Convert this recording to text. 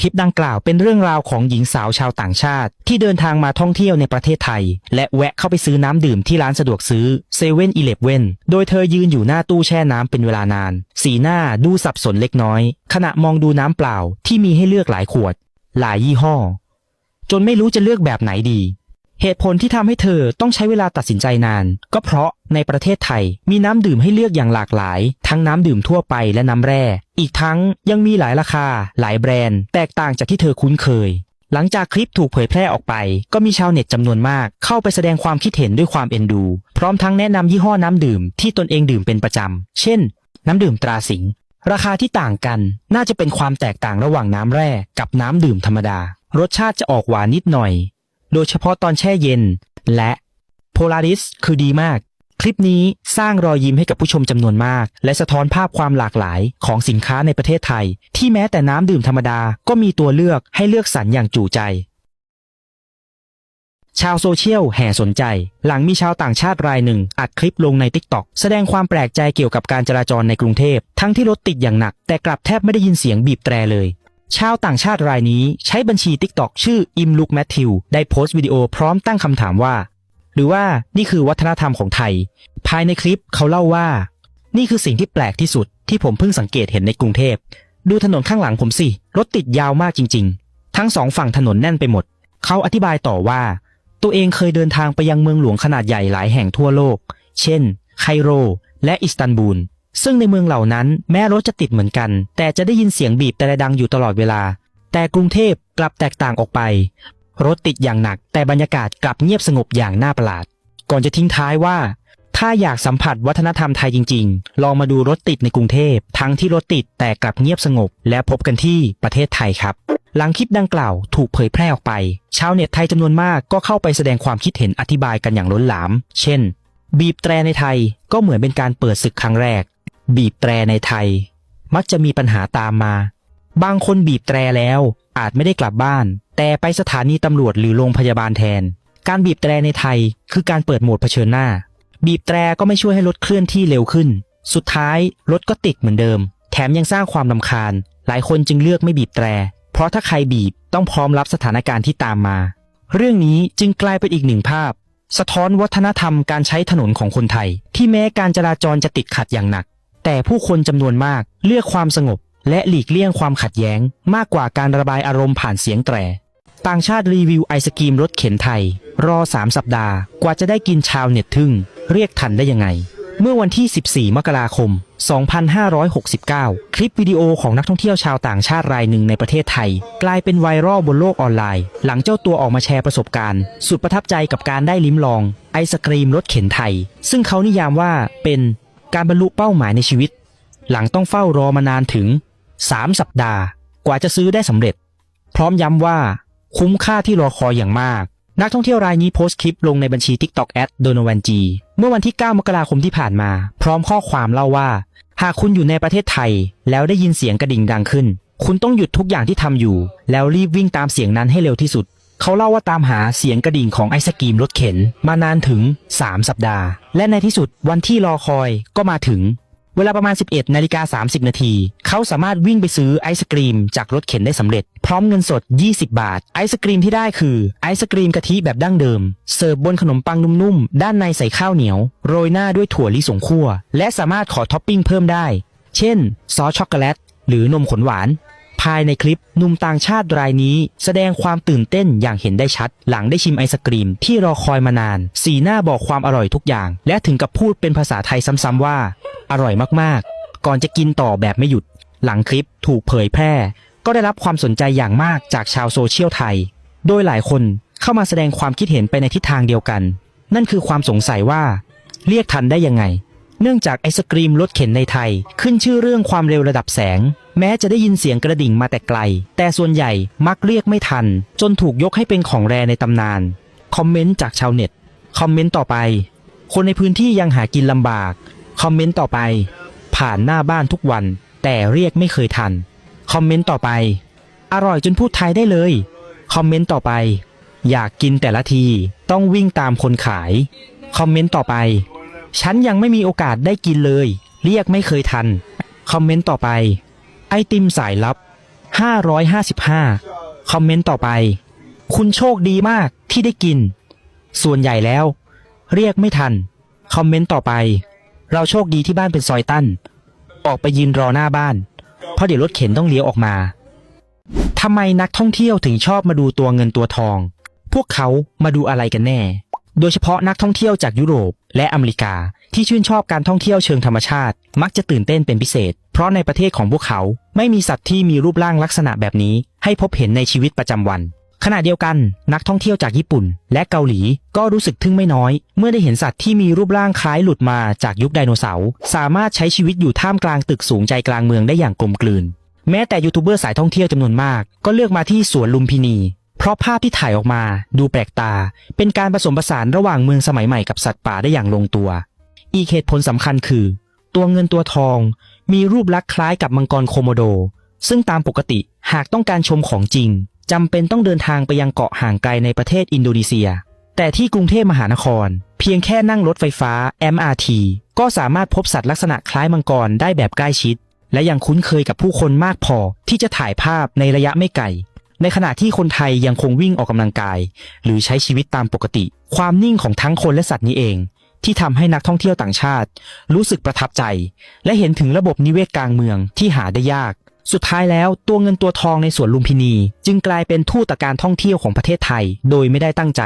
คลิปดังกล่าวเป็นเรื่องราวของหญิงสาวชาวต่างชาติ ที่เดินทางมาท่องเที่ยวในประเทศไทย และแวะเข้าไปซื้อน้ำดื่มที่ร้านสะดวกซื้อเซเว่นอีเลฟเว่นโดยเธอยืนอยู่หน้าตู้แช่น้ำเป็นเวลานาน สีหน้าดูสับสนเล็กน้อย ขณะมองดูน้ำเปล่าที่มีให้เลือกหลายขวด หลายยี่ห้อ จนไม่รู้จะเลือกแบบไหนดี เหตุผลที่ทำให้เธอต้องใช้เวลาตัดสินใจนาน ก็เพราะในประเทศไทยมีน้ำดื่มให้เลือกอย่างหลากหลาย ทั้งน้ำดื่มทั่วไปและน้ำแร่ อีกทั้งยังมีหลายราคา หลายแบรนด์ แตกต่างจากที่เธอคุ้นเคย หลังจากคลิปถูกเผยแพร่ออกไป ก็มีชาวเน็ตจำนวนมาก เข้าไปแสดงความคิดเห็นด้วยความเอ็นดู พร้อมทั้งแนะนำยี่ห้อน้ำดื่มที่ตนเองดื่มเป็นประจำ เช่น น้ำดื่มตราสิงราคาที่ต่างกันน่าจะเป็นความแตกต่างระหว่างน้ำแร่กับน้ำดื่มธรรมดา รสชาติจะออกหวานนิดหน่อย โดยเฉพาะตอนแช่เย็น และ Polaris คือดีมาก คลิปนี้สร้างรอยยิ้มให้กับผู้ชมจำนวนมาก และสะท้อนภาพความหลากหลายของสินค้าในประเทศไทย ที่แม้แต่น้ำดื่มธรรมดาก็มีตัวเลือกให้เลือกสรรอย่างจู่ใจ ชาวโซเชียลแห่สนใจ หลังมีชาวต่างชาติรายหนึ่ง อัดคลิปลงใน t ิ k t o k แสดงความแปลกใจเกี่ยวกับการจราจรในกรุงเทพทั้งที่รถติดอย่างหนัก แต่กลับแทบไม่ได้ยินเสียงบีบแตรเลย ชาวต่างชาติรายนี้ใช้บัญชี TikTok ชื่อ im look matthew ได้โพสต์วิดีโอพร้อมตั้งคำถามว่า หรือว่านี่คือวัฒนธรรมของไทย ภายในคลิปเขาเล่าว่า นี่คือสิ่งที่แปลกที่สุดที่ผมเพิ่งสังเกตเห็นในกรุงเทพ ดูถนนข้างหลังผมสิ รถติดยาวมากจริง ๆ ทั้งสองฝั่งถนนแน่นไปหมด เขาอธิบายต่อว่า ตัวเองเคยเดินทางไปยังเมืองหลวงขนาดใหญ่หลายแห่งทั่วโลก เช่น ไคโร และอิสตันบูล ซึ่งในเมืองเหล่านั้นแม้รถจะติดเหมือนกัน แต่จะได้ยินเสียงบีบแต่ดังอยู่ตลอดเวลา แต่กรุงเทพกลับแตกต่างออกไป รถติดอย่างหนัก แต่บรรยากาศกลับเงียบสงบอย่างน่าประหลาด ก่อนจะทิ้งท้ายว่า ถ้าอยากสัมผัสวัฒนธรรมไทยจริง ๆ ลองมาดูรถติดในกรุงเทพทั้งที่รถติดแต่กลับเงียบสงบ และพบกันที่ประเทศไทยครับ หลังคลิปดังกล่าวถูกเผยแพร่ออกไป ชาวเน็ตไทยจำนวนมากก็เข้าไปแสดงความคิดเห็นอธิบายกันอย่างล้นหลาม เช่น บีบแตรในไทยก็เหมือนเป็นการเปิดศึกครั้งแรก บีบแตรในไทย มักจะมีปัญหาตามมา บางคนบีบแตรแล้วอาจไม่ได้กลับบ้าน แต่ไปสถานีตำรวจหรือโรงพยาบาลแทน การบีบแตรในไทยคือการเปิดโหมดเผชิญหน้า บีบแตรก็ไม่ช่วยให้รถเคลื่อนที่เร็วขึ้น สุดท้ายรถก็ติดเหมือนเดิม แถมยังสร้างความลำคาญ หลายคนจึงเลือกไม่บีบแตร เพราะถ้าใครบีบต้องพร้อมรับสถานการณ์ที่ตามมา เรื่องนี้จึงกลายเป็นอีกหนึ่งภาพ สะท้อนวัฒนธรรมการใช้ถนนของคนไทย ที่แม้การจราจรจะติดขัดอย่างหนัก แต่ผู้คนจำนวนมากเลือกความสงบ และหลีกเลี่ยงความขัดแย้ง มากกว่าการระบายอารมณ์ผ่านเสียงแตร ต่างชาติรีวิวไอศกรีมรถเข็นไทย รอ 3 สัปดาห์ กว่าจะได้กินชาวเน็ตทึ่ง เรียกทันได้ยังไง เมื่อวันที่ 14 มกราคม 2569 คลิปวิดีโอของนักท่องเที่ยวชาวต่างชาติรายหนึ่งในประเทศไทย กลายเป็นไวรัลบนโลกออนไลน์ หลังเจ้าตัวออกมาแชร์ประสบการณ์ สุดประทับใจกับการได้ลิ้มลอง ไอศกรีมรถเข็นไทย ซึ่งเขานิยามว่าเป็น การบรรลุเป้าหมายในชีวิต หลังต้องเฝ้ารอมานานถึง 3 สัปดาห์ กว่าจะซื้อได้สำเร็จ พร้อมย้ำว่าคุ้มค่าที่รอคอยอย่างมาก นักท่องเที่ยวรายนี้โพสต์คลิปลงในบัญชี TikTok แอดโดนวันจีเมื่อวันที่ 9 มกราคมที่ผ่านมา พร้อมข้อความเล่าว่า หากคุณอยู่ในประเทศไทย แล้วได้ยินเสียงกระดิ่งดังขึ้น คุณต้องหยุดทุกอย่างที่ทำอยู่ แล้วรีบวิ่งตามเสียงนั้นให้เร็วที่สุด เขาเล่าว่าตามหาเสียงกระดิ่งของไอศกรีมรถเข็นมานานถึง 3 สัปดาห์ และในที่สุดวันที่รอคอยก็มาถึง เวลาประมาณ 11นาฬิกา30 นาที เขาสามารถวิ่งไปซื้อไอศกรีมจากรถเข็นได้สำเร็จ พร้อมเงินสด 20 บาท ไอศกรีมที่ได้คือไอศกรีมกะทิแบบดั้งเดิม เสิร์ฟบนขนมปังนุ่มๆ ด้านในใส่ข้าวเหนียว โรยหน้าด้วยถั่วลิสงคั่ว และสามารถขอท็อปปิ้งเพิ่มได้ เช่น ซอสช็อกโกแลตหรือนมขนหวาน ภายในคลิปหนุ่มต่างชาติรายนี้ แสดงความตื่นเต้นอย่างเห็นได้ชัด หลังได้ชิมไอศกรีมที่รอคอยมานาน สีหน้าบอกความอร่อยทุกอย่าง และถึงกับพูดเป็นภาษาไทยซ้ำๆว่า อร่อยมากๆ ก่อนจะกินต่อแบบไม่หยุด หลังคลิปถูกเผยแพร่ ก็ได้รับความสนใจอย่างมากจากชาวโซเชียลไทย โดยหลายคนเข้ามาแสดงความคิดเห็นไปในทิศทางเดียวกัน นั่นคือความสงสัยว่า เรียกทันได้ยังไง เนื่องจากไอศกรีมรถเข็นในไทย ขึ้นชื่อเรื่องความเร็วระดับแสง แม้จะได้ยินเสียงกระดิ่งมาแต่ไกล แต่ส่วนใหญ่มักเรียกไม่ทัน จนถูกยกให้เป็นของแรในตำนาน คอมเมนต์จากชาวเน็ต คอมเมนต์ต่อไป คนในพื้นที่ยังหากินลำบาก คอมเมนต์ต่อไป ผ่านหน้าบ้านทุกวัน แต่เรียกไม่เคยทัน คอมเมนต์ต่อไป อร่อยจนพูดไทยได้เลย คอมเมนต์ต่อไป อยากกินแต่ละทีต้องวิ่งตามคนขาย คอมเมนต์ต่อไป ฉันยังไม่มีโอกาสได้กินเลย เรียกไม่เคยทัน คอมเมนต์ต่อไป ไอติมสายลับ 555 คอมเมนต์ต่อไป คุณโชคดีมากที่ได้กิน ส่วนใหญ่แล้ว เรียกไม่ทัน คอมเมนต์ต่อไป เราโชคดีที่บ้านเป็นซอยตั้น ออกไปยืนรอหน้าบ้าน เพราะเดี๋ยวรถเข็นต้องเลี้ยวออกมาทำไมนักท่องเที่ยวถึงชอบมาดูตัวเงินตัวทอง พวกเขามาดูอะไรกันแน่ โดยเฉพาะนักท่องเที่ยวจากยุโรปและอเมริกาที่ชื่นชอบการท่องเที่ยวเชิงธรรมชาติ มักจะตื่นเต้นเป็นพิเศษ เพราะในประเทศของพวกเขาไม่มีสัตว์ที่มีรูปร่างลักษณะแบบนี้ ให้พบเห็นในชีวิตประจำวัน ขณะเดียวกัน นักท่องเที่ยวจากญี่ปุ่น และเกาหลีก็รู้สึกทึ่งไม่น้อย เมื่อได้เห็นสัตว์ที่มีรูปร่างคล้ายหลุดมาจากยุคไดโนเสาร์สามารถใช้ชีวิตอยู่ท่ามกลางตึกสูงใจกลางเมืองได้อย่างกลมกลืน แม้แต่ยูทูบเบอร์สายท่องเที่ยวจำนวนมาก ก็เลือกมาที่สวนลุมพินี เพราะภาพที่ถ่ายออกมาดูแปลกตา เป็นการผสมผสานระหว่างเมืองสมัยใหม่กับสัตว์ป่าได้อย่างลงตัว อีกเหตุผลสำคัญคือ ตัวเงินตัวทอง มีรูปลักษณ์คล้ายกับมังกรโคโมโด ซึ่งตามปกติหากต้องการชมของจริงจำเป็นต้องเดินทางไปยังเกาะห่างไกลในประเทศอินโดนีเซีย แต่ที่กรุงเทพมหานคร เพียงแค่นั่งรถไฟฟ้า MRT ก็สามารถพบสัตว์ลักษณะคล้ายมังกรได้แบบใกล้ชิด และยังคุ้นเคยกับผู้คนมากพอที่จะถ่ายภาพในระยะไม่ไกล ในขณะที่คนไทยยังคงวิ่งออกกำลังกาย หรือใช้ชีวิตตามปกติ ความนิ่งของทั้งคนและสัตว์นี้เอง ที่ทำให้นักท่องเที่ยวต่างชาติ รู้สึกประทับใจ และเห็นถึงระบบนิเวศกลางเมืองที่หาได้ยาก สุดท้ายแล้วตัวเงินตัวทองในสวนลุมพินี จึงกลายเป็นทูตการท่องเที่ยวของประเทศไทย โดยไม่ได้ตั้งใจ